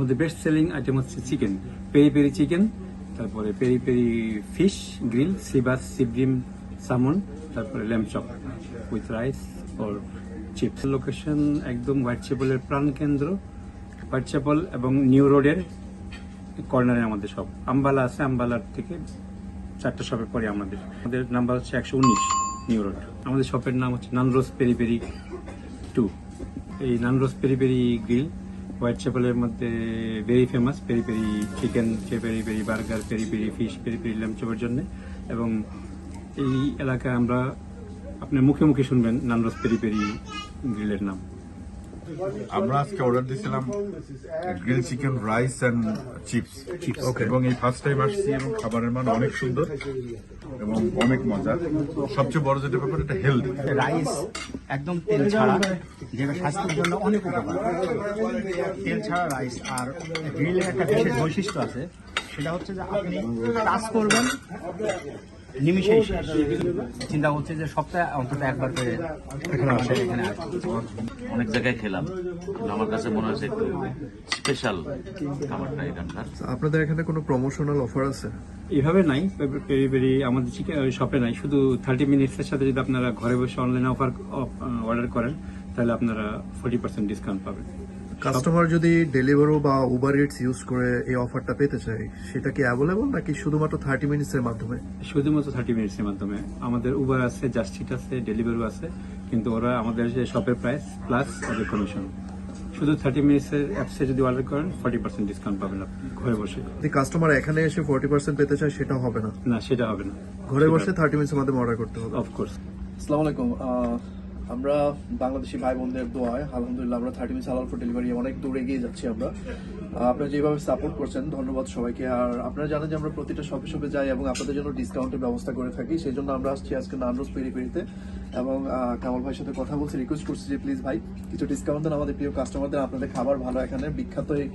আমাদের best selling item হচ্ছে chicken peri peri chicken তারপরে peri peri fish grill seabass seabream salmon তারপরে lamb chop with rice or chips location একদম white চ্যাপেলের প্রাণ কেন্দ্র। হোয়াইট চ্যাপেল এবং নিউ রোডের কর্নারে আমাদের সব আম্বালা আছে আম্বালার থেকে চারটা শপের পরে আমাদের। আমাদের নাম্বার হচ্ছে একশো উনিশ নিউ রোড আমাদের শপের নাম হচ্ছে নানরোজ পেরি পেরি টু এই নানরোজ পেরি পেরি গ্রিল হোয়াইট চ্যাপেলের মধ্যে very famous peri peri chicken peri peri burger peri peri fish peri peri lamb চপের জন্য। এবং এই এলাকায় আমরা আপনার মুখে মুখে শুনবেন নানরস পেরি পেরি গ্রিলের নাম। আমরা আজকে অর্ডার দিয়েছিলাম grill chicken rice and chips এবং এই ফার্স্ট টাইম আসছি এবং খাবারের মান অনেক সুন্দর এবং অনেক মজা সবচেয়ে বড় যেটা ব্যাপার এটা হেলদি রাইস একদম তেল ছাড়া যেটা স্বাস্থ্যের জন্য অনেক উপকার। তেল ছাড়া রাইস আর গ্রিলের একটা বিশেষ বৈশিষ্ট্য আছে সেটা হচ্ছে যে আপনি টাচ করবেন নিমিশেই শেষ। চিন্তা হচ্ছে যে সপ্তাহে অন্তত একবার করে এখানে আসে এখানে অনেক জায়গায় খেলাম। আমার কাছে মনে হয়েছে একটু স্পেশাল খাবারটা এখানকার। আপনাদের এখানে কোনো প্রমোশনাল অফার আছে? এইভাবে নাই পেরি পেরি আমাদের শপে নাই। শুধু থার্টি মিনিটসের সাথে যদি আপনারা ঘরে বসে অনলাইনে অফার অর্ডার করেন তাহলে আপনারা ফোর্টি পার্সেন্ট ডিসকাউন্ট পাবেন। কাস্টমার যদি ডেলিভারো বা উবার ইটস ইউজ করে এই অফারটা পেতে চায় সেটা কি অ্যাভেলেবল নাকি শুধুমাত্র থার্টি মিনিটস এর মাধ্যমে? শুধুমাত্র থার্টি মিনিটসের মাধ্যমে। আমাদের উবার আছে জাস্টিট আছে ডেলিভারি আছে কিন্তু ওরা আমাদের যে শপের প্রাইস প্লাস ওদের কমিশন শুধু থার্টি মিনিটসের অ্যাপসে যদি অর্ডার করেন ফর্টি পার্সেন্ট ডিসকাউন্ট পাবেন আপনি ঘরে বসে। যদি কাস্টমার এখানে এসে ফোর্টি পার্সেন্ট পেতে চায় সেটা হবে না? না সেটা হবে না। ঘরে বসে থার্টি মিনিটসের মাধ্যমে অর্ডার করতে হবে। অফকোর্স আসসালামু আলাইকুম আমরা বাংলাদেশি ভাই বোনদের দোয়ায়, আলহামদুলিল্লাহ আমরা থার্টি মিনিট হালাল ফুড ডেলিভারি অনেক দূর এগিয়ে যাচ্ছি আমরা। আপনারা যেভাবে সাপোর্ট করছেন, ধন্যবাদ সবাইকে। আর আপনারা জানেন যে আমরা প্রতিটা শপে শপে যাই এবং আপনাদের জন্য ডিসকাউন্টের ব্যবস্থা করে থাকি, সেই জন্য আমরা আসছি আজকে নানরোজ পেরি পেরিতে এবং কামাল ভাইয়ের সাথে কথা বলছি রিকোয়েস্ট করছি যে প্লিজ ভাই, কিছু ডিসকাউন্ট দেন আমাদের প্রিয় কাস্টমারদের আপনাদের খাবার ভালো এখানে, বিখ্যাত এই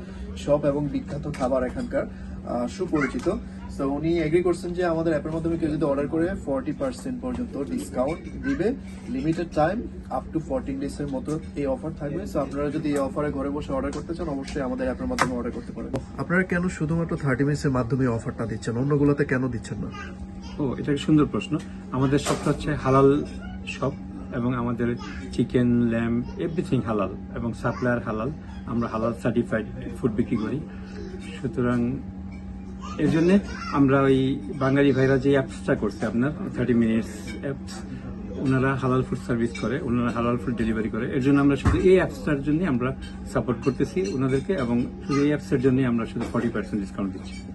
শপ এবং বিখ্যাত খাবার এখানকার সুপরিচিত। তো উনি এগ্রি করছেন যে আমাদের অ্যাপের মাধ্যমে কেউ যদি অর্ডার করে ফর্টি পার্সেন্ট পর্যন্ত ডিসকাউন্ট দিবে। Limited time up to fourteen days এর মতো এই অফার থাকবে। সো আপনারা যদি এই অফারে ঘরে বসে অর্ডার করতে চান অবশ্যই আমাদের অ্যাপের মাধ্যমে অর্ডার করতে পারেন। আপনারা কেন শুধুমাত্র থার্টি মিনিটস এর মাধ্যমে অফারটা দিচ্ছেন? অন্যগুলোতে কেন দিচ্ছেন না? ও এটা একটা সুন্দর প্রশ্ন। আমাদের শপটা হচ্ছে হালাল শপ এবং আমাদের চিকেন ল্যাম্প এভরিথিং হালাল এবং সাপ্লায়ার হালাল। আমরা হালাল সার্টিফাইড ফুড বিক্রি করি। সুতরাং এর জন্য আমরা ওই বাঙালি ভাইরা যে অ্যাপসটা করছে আপনার থার্টি মিনিটস অ্যাপস ওনারা হালাল ফুড সার্ভিস করে, ওনারা হালাল ফুড ডেলিভারি করে। এর জন্য আমরা শুধু এই অ্যাপসটার জন্য আমরা সাপোর্ট করতেছি ওনাদেরকে এবং শুধু এই অ্যাপসের জন্যই আমরা শুধু ফর্টি পার্সেন্ট ডিসকাউন্ট দিচ্ছি।